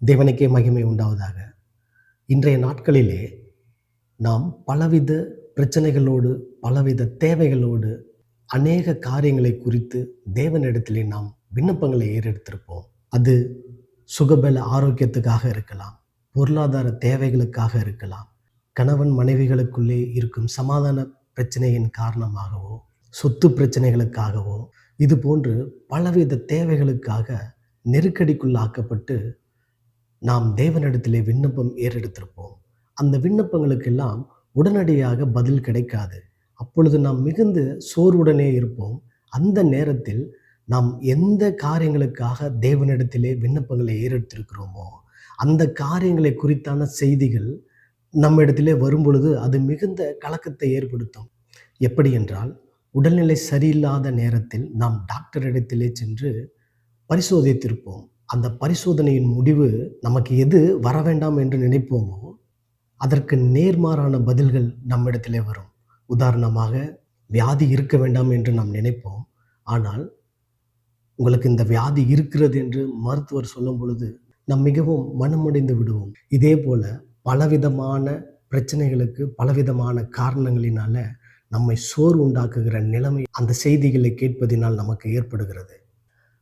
தேவனுக்கே மகிமை உண்டாவதாக. இன்றைய நாட்களிலே நாம் பலவித பிரச்சனைகளோடு பலவித தேவைகளோடு அநேக காரியங்களை குறித்து தேவனிடத்திலே நாம் விண்ணப்பங்களை ஏறெடுத்திருப்போம். அது சுகபல ஆரோக்கியத்துக்காக இருக்கலாம் பொருளாதார தேவைகளுக்காக இருக்கலாம் கணவன் மனைவிகளுக்குள்ளே இருக்கும் சமாதான பிரச்சனையின் காரணமாகவோ சொத்து பிரச்சனைகளுக்காகவோ இது போன்று பலவித தேவைகளுக்காக நெருக்கடிக்குள்ளாக்கப்பட்டு நாம் தேவனிடத்திலே விண்ணப்பம் ஏறெடுத்திருப்போம். அந்த விண்ணப்பங்களுக்கெல்லாம் உடனடியாக பதில் கிடைக்காது. அப்பொழுது நாம் மிகுந்த சோர்வுடனே இருப்போம். அந்த நேரத்தில் நாம் எந்த காரியங்களுக்காக தேவனிடத்திலே விண்ணப்பங்களை ஏறெடுத்திருக்கிறோமோ அந்த காரியங்களை குறித்தான செய்திகள் நம்ம இடத்திலே வரும்பொழுது அது மிகுந்த கலக்கத்தை ஏற்படுத்தும். எப்படி என்றால் உடல்நிலை சரியில்லாத நேரத்தில் நாம் டாக்டர் இடத்திலே சென்று பரிசோதித்திருப்போம். அந்த பரிசோதனையின் முடிவு நமக்கு எது வர வேண்டாம் என்று நினைப்போமோ அதற்கு நேர்மாறான பதில்கள் நம்மிடத்திலே வரும். உதாரணமாக வியாதி இருக்க வேண்டாம் என்று நாம் நினைப்போம். ஆனால் உங்களுக்கு இந்த வியாதி இருக்கிறது என்று மருத்துவர் சொல்லும் பொழுது நாம் மிகவும் மனமுடைந்து விடுவோம். இதே போல பலவிதமான பிரச்சனைகளுக்கு பலவிதமான காரணங்களினால நம்மை சோர்வு உண்டாக்குகிற நிலைமை அந்த செய்திகளை கேட்பதினால் நமக்கு ஏற்படுகிறது.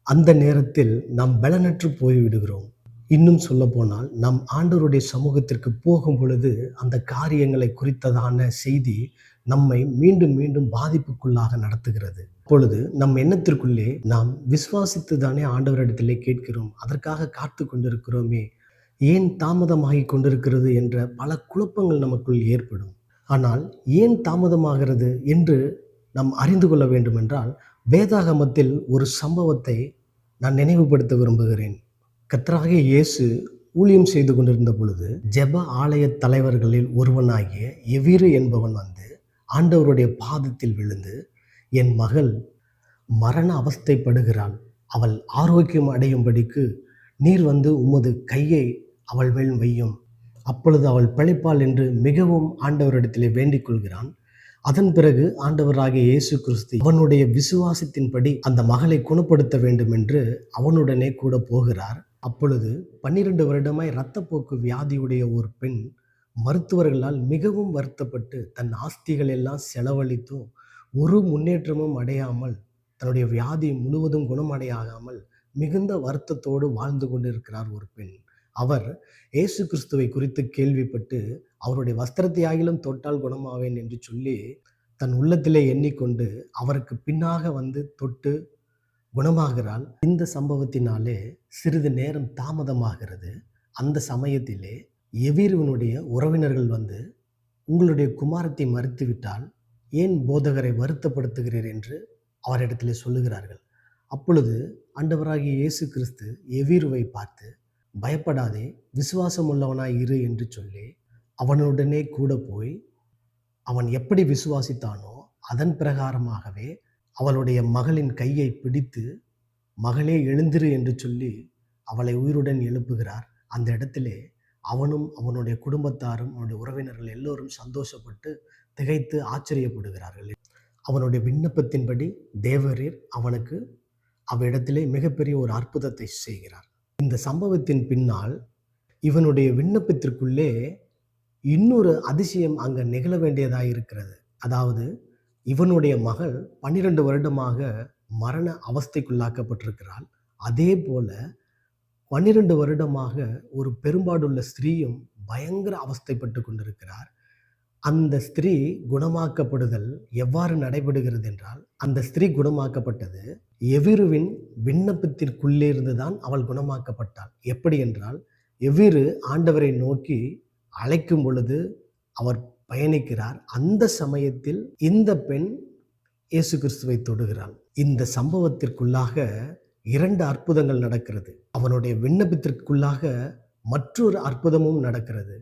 அந்த நேரத்தில் நாம் பலனற்று போய்விடுகிறோம். இன்னும் சொல்லப்போனால் நாம் ஆண்டவருடைய சமூகத்திற்கு போகும் பொழுது அந்த காரியங்களை குறித்ததான செய்தி நம்மை மீண்டும் மீண்டும் பாதிப்புக்குள்ளாக நடத்துகிறது. அப்பொழுது நம் எண்ணத்திற்குள்ளே நாம் விசுவாசித்து தானே ஆண்டவரிடத்திலே கேட்கிறோம். அதற்காக காத்து கொண்டிருக்கிறோமே. ஏன் தாமதமாகி கொண்டிருக்கிறது என்ற பல குழப்பங்கள் நமக்குள் ஏற்படும். ஆனால் ஏன் தாமதமாகிறது என்று நாம் அறிந்து கொள்ள வேண்டுமென்றால் வேதாகமத்தில் ஒரு சம்பவத்தை நான் நினைவுபடுத்த விரும்புகிறேன். கத்ராக இயேசு ஊழியம் செய்து கொண்டிருந்த பொழுது ஜெப ஆலய தலைவர்களில் ஒருவனாகிய எவிரு என்பவன் வந்து ஆண்டவருடைய பாதத்தில் விழுந்து என் மகள் மரண அவஸ்தைப்படுகிறாள். அவள் ஆரோக்கியம் அடையும்படிக்கு நீர் வந்து உமது கையை அவள் மேல் வையும். அப்பொழுது அவள் பிழைப்பாள் என்று மிகவும் ஆண்டவரிடத்திலே வேண்டிக் கொள்கிறான். அதன் பிறகு ஆண்டவராகிய இயேசு கிறிஸ்து அவனுடைய விசுவாசத்தின்படி அந்த மகளை குணப்படுத்த வேண்டும் என்று அவனுடனே கூட போகிறார். அப்பொழுது பன்னிரண்டு வருடமாய் இரத்தப்போக்கு வியாதியுடைய ஒரு பெண் மருத்துவர்களால் மிகவும் வருத்தப்பட்டு தன் ஆஸ்திகள் எல்லாம் செலவழித்தும் ஒரு முன்னேற்றமும் அடையாமல் தன்னுடைய வியாதி முழுவதும் குணமடையாகாமல் மிகுந்த வருத்தத்தோடு வாழ்ந்து கொண்டிருக்கிறார் ஒரு பெண். அவர் இயேசு கிறிஸ்துவை குறித்து கேள்விப்பட்டு அவருடைய வஸ்திரத்தையாகிலும் தொட்டால் குணமாவேன் என்று சொல்லி தன் உள்ளத்திலே எண்ணிக்கொண்டு அவருக்கு பின்னாக வந்து தொட்டு குணமாகிறாள் இந்த சம்பவத்தினாலே சிறிது நேரம் தாமதமாகிறது. அந்த சமயத்திலே எவீருவனுடைய உறவினர்கள் வந்து உங்களுடைய குமாரத்தை மறுத்துவிட்டால் ஏன் போதகரை வருத்தப்படுத்துகிறீர்? என்று அவரிடத்திலே சொல்லுகிறார்கள். அப்பொழுது ஆண்டவராகிய இயேசு கிறிஸ்து எவீருவை பார்த்து பயப்படாதே விசுவாசம் உள்ளவனாய் இரு என்று சொல்லி அவனுடனே கூட போய் அவன் எப்படி விசுவாசித்தானோ அதன் பிரகாரமாகவே அவளுடைய மகளின் கையை பிடித்து மகளே எழுந்திரு என்று சொல்லி அவளை உயிருடன் எழுப்புகிறார். அந்த இடத்திலே அவனும் அவனுடைய குடும்பத்தாரும் அவனுடைய உறவினர்கள் எல்லோரும் சந்தோஷப்பட்டு திகைத்து ஆச்சரியப்படுகிறார்கள். அவனுடைய விண்ணப்பத்தின்படி தேவரீர் அவனுக்கு அவ்விடத்திலே மிகப்பெரிய ஒரு அற்புதத்தை செய்கிறார். இந்த சம்பவத்தின் பின்னால் இவனுடைய விண்ணப்பத்திற்குள்ளே இன்னொரு அதிசயம் அங்கே நிகழ வேண்டியதாக இருக்கிறது. அதாவது இவனுடைய மகள் பன்னிரண்டு வருடமாக மரண அவஸ்தைக்குள்ளாக்கப்பட்டிருக்கிறாள். அதே போல பன்னிரண்டு வருடமாக ஒரு பெரும்பாடுள்ள ஸ்திரீயும் பயங்கர அவஸ்தைப்பட்டு கொண்டிருக்கிறார். அந்த ஸ்திரீ குணமாக்கப்படுதல் எவ்வாறு நடைபெறுகிறது என்றால் அந்த ஸ்திரீ குணமாக்கப்பட்டது எவிருவின் விண்ணப்பத்திற்குள்ளே இருந்துதான் அவள் குணமாக்கப்பட்டாள். எப்படி என்றால் எவ்விரு ஆண்டவரை நோக்கி அழைக்கும் பொழுது அவர் பயணிக்கிறார். அந்த சமயத்தில் இந்த பெண் இயேசு கிறிஸ்துவை தொடுகிறாள் இந்த சம்பவத்திற்குள்ளாக இரண்டு அற்புதங்கள் நடக்கிறது. அவனுடைய விண்ணப்பத்திற்குள்ளாக மற்றொரு அற்புதமும் நடக்கிறது.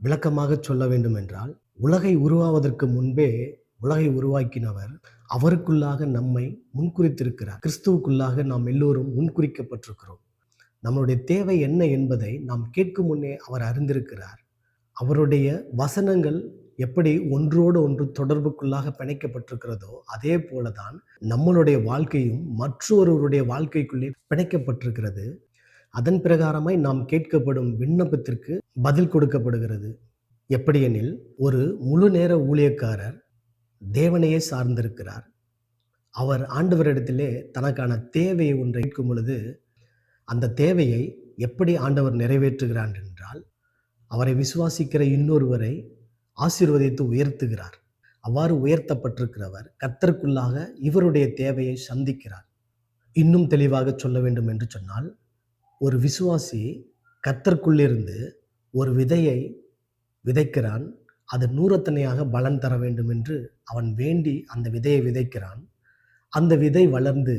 விளக்கமாக சொல்ல வேண்டும் என்றால் உலகை உருவாவதற்கு முன்பே உலகை உருவாக்கினவர் அவருக்குள்ளாக நம்மை முன்குறித்திருக்கிறார். கிறிஸ்துவுக்குள்ளாக நாம் எல்லோரும் முன்குறிக்கப்பட்டிருக்கிறோம். நம்மளுடைய தேவை என்ன என்பதை நாம் கேட்கும் முன்னே அவர் அறிந்திருக்கிறார். அவருடைய வசனங்கள் எப்படி ஒன்றோடு ஒன்று தொடர்புக்குள்ளாக பிணைக்கப்பட்டிருக்கிறதோ அதே போலதான் நம்மளுடைய வாழ்க்கையும் மற்றொருவருடைய வாழ்க்கைக்குள்ளே பிணைக்கப்பட்டிருக்கிறது. அதன் பிரகாரமாய் நாம் கேட்கப்படும் விண்ணப்பத்திற்கு பதில் கொடுக்கப்படுகிறது. எப்படியெனில் ஒரு முழு நேர ஊழியக்காரர் தேவனையே சார்ந்திருக்கிறார். அவர் ஆண்டவரிடத்திலே தனக்கான தேவையை ஒன்றை கேட்கும் பொழுது அந்த தேவையை எப்படி ஆண்டவர் நிறைவேற்றுகிறார் என்றால் அவரை விசுவாசிக்கிற இன்னொருவரை ஆசீர்வதித்து உயர்த்துகிறார். அவ்வாறு உயர்த்தப்பட்டிருக்கிறவர் கர்த்தருக்குள்ளாக இவருடைய தேவையை சந்திக்கிறார். இன்னும் தெளிவாக சொல்ல வேண்டும் என்று சொன்னால் ஒரு விசுவாசி கர்த்தருக்குள்ளிருந்து ஒரு விதையை விதைக்கிறான். அது நூறத்தனையாக பலன் தர வேண்டும் என்று அவன் வேண்டி அந்த விதையை விதைக்கிறான். அந்த விதை வளர்ந்து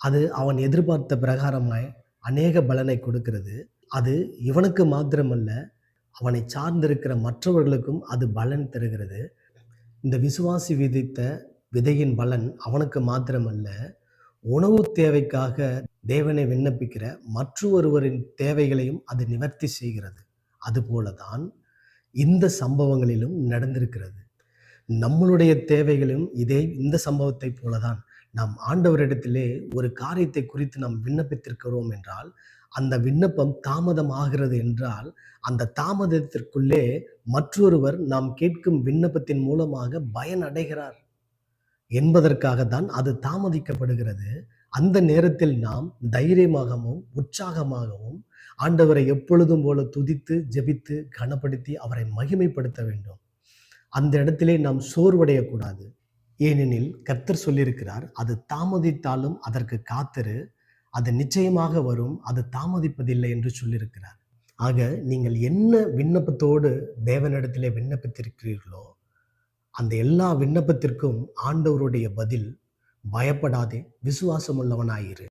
அது அவன் எதிர்பார்த்த பிரகாரமாய் அநேக பலனை கொடுக்கிறது. அது இவனுக்கு மாத்திரமல்ல அவனை சார்ந்திருக்கிற மற்றவர்களுக்கும் அது பலன் தருகிறது. இந்த விசுவாசி விதித்த விதையின் பலன் அவனுக்கு மாத்திரமல்ல உணவு தேவைக்காக தேவனை விண்ணப்பிக்கிற மற்றொருவரின் தேவைகளையும் அது நிவர்த்தி செய்கிறது. அதுபோல தான் இந்த சம்பவங்களிலும் நடந்திருக்கிறது. நம்மளுடைய தேவைகளும் இதே இந்த சம்பவத்தை போலதான். நாம் ஆண்டவரிடத்திலே ஒரு காரியத்தை குறித்து நாம் விண்ணப்பித்திருக்கிறோம் என்றால் அந்த விண்ணப்பம் தாமதம் ஆகிறது என்றால் அந்த தாமதத்திற்குள்ளே மற்றொருவர் நாம் கேட்கும் விண்ணப்பத்தின் மூலமாக பயனடைகிறார். என்பதற்காகத்தான் என்பதற்காக தான் அது தாமதிக்கப்படுகிறது. அந்த நேரத்தில் நாம் தைரியமாகவும் உற்சாகமாகவும் ஆண்டவரை எப்பொழுதும் போல துதித்து ஜெபித்து கனப்படுத்தி அவரை மகிமைப்படுத்த வேண்டும். அந்த இடத்திலே நாம் சோர்வடையக்கூடாது. ஏனெனில் கர்த்தர் சொல்லியிருக்கிறார் அது தாமதித்தாலும் அதற்கு காத்திரு அது நிச்சயமாக வரும் அது தாமதிப்பதில்லை என்று சொல்லியிருக்கிறார். ஆக நீங்கள் என்ன விண்ணப்பத்தோடு தேவனிடத்திலே விண்ணப்பித்திருக்கிறீர்களோ அந்த எல்லா விண்ணப்பத்திற்கும் ஆண்டவருடைய பதில் பயப்படாதே விசுவாசமுள்ளவனாயிரு.